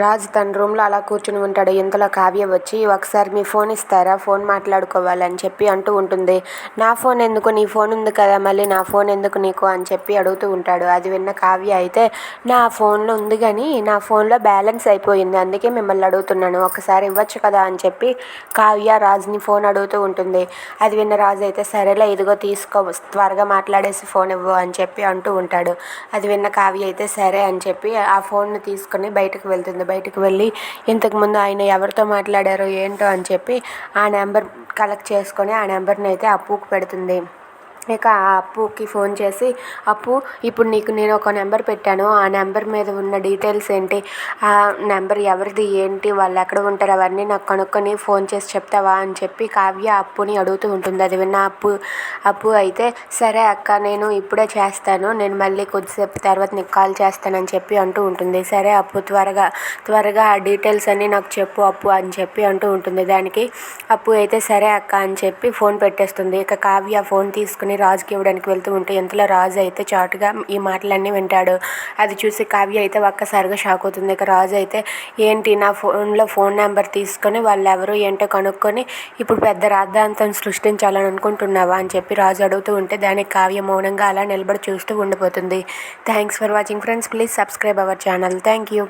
రాజు తన రూమ్లో అలా కూర్చుని ఉంటాడు. ఇంతలో కావ్య వచ్చి ఒకసారి మీ ఫోన్ ఇస్తారా? ఫోన్ మాట్లాడుకోవాలని చెప్పి అంటూ ఉంటుంది. నా ఫోన్ ఎందుకు? నీ ఫోన్ ఉంది కదా మళ్ళీ. నా ఫోన్ ఎందుకు నీకు? అని చెప్పి అడుగుతూ ఉంటాడు. అది విన్న కావ్య అయితే నా ఫోన్లో ఉంది కానీ నా ఫోన్లో బ్యాలెన్స్ అయిపోయింది. అందుకే మిమ్మల్ని అడుగుతున్నాను. ఒకసారి ఇవ్వచ్చు కదా? అని చెప్పి కావ్య రాజుని ఫోన్ అడుగుతూ ఉంటుంది. అది విన్న రాజు అయితే సరేలే ఇదిగో తీసుకో. త్వరగా మాట్లాడేసి ఫోన్ ఇవ్వు అని చెప్పి అంటూ ఉంటాడు. అది విన్న కావ్య అయితే సరే అని చెప్పి ఆ ఫోన్ను తీసుకొని బయటకు వెళ్తుంది. బయటకు వెళ్ళి ఇంతకుముందు ఆయన ఎవరితో మాట్లాడారో ఏంటో అని చెప్పి ఆ నెంబర్ కలెక్ట్ చేసుకొని ఆ నెంబర్ని అయితే అప్పుకు పెడుతుంది. ఇక ఆ అప్పుకి ఫోన్ చేసి అప్పు ఇప్పుడు నీకు నేను ఒక నెంబర్ పెట్టాను. ఆ నెంబర్ మీద ఉన్న డీటెయిల్స్ ఏంటి? ఆ నెంబర్ ఎవరిది ఏంటి? వాళ్ళు ఎక్కడ ఉంటారు? అవన్నీ నాకు కనుక్కొని ఫోన్ చేసి చెప్తావా? అని చెప్పి కావ్య అప్పుని అడుగుతూ ఉంటుంది. అది విన్న అప్పు అప్పు అయితే సరే అక్క నేను ఇప్పుడే చేస్తాను. నేను మళ్ళీ కొద్దిసేపు తర్వాత నీకు కాల్ చేస్తానని చెప్పి అంటూ ఉంటుంది. సరే అప్పు త్వరగా త్వరగా ఆ డీటెయిల్స్ అన్నీ నాకు చెప్పు అప్పు అని చెప్పి అంటూ ఉంటుంది. దానికి అప్పు అయితే సరే అక్క అని చెప్పి ఫోన్ పెట్టేస్తుంది. ఇక కావ్య ఫోన్ తీసుకుని రాజుకి ఇవ్వడానికి వెళ్తూ ఉంటే ఇంతలో రాజు అయితే చాటుగా ఈ మాటలన్నీ వింటాడు. అది చూసి కావ్య అయితే ఒక్కసారిగా షాక్ అవుతుంది. ఇక రాజు అయితే ఏంటి నా ఫోన్లో ఫోన్ నెంబర్ తీసుకొని వాళ్ళు ఎవరు ఏంటో కనుక్కొని ఇప్పుడు పెద్ద రాద్ధాంతం సృష్టించాలని అనుకుంటున్నావా? అని చెప్పి రాజు అడుగుతూ ఉంటే దానికి కావ్య మౌనంగా అలా నిలబడి చూస్తూ ఉండిపోతుంది. Thanks for watching friends please subscribe our channel thank you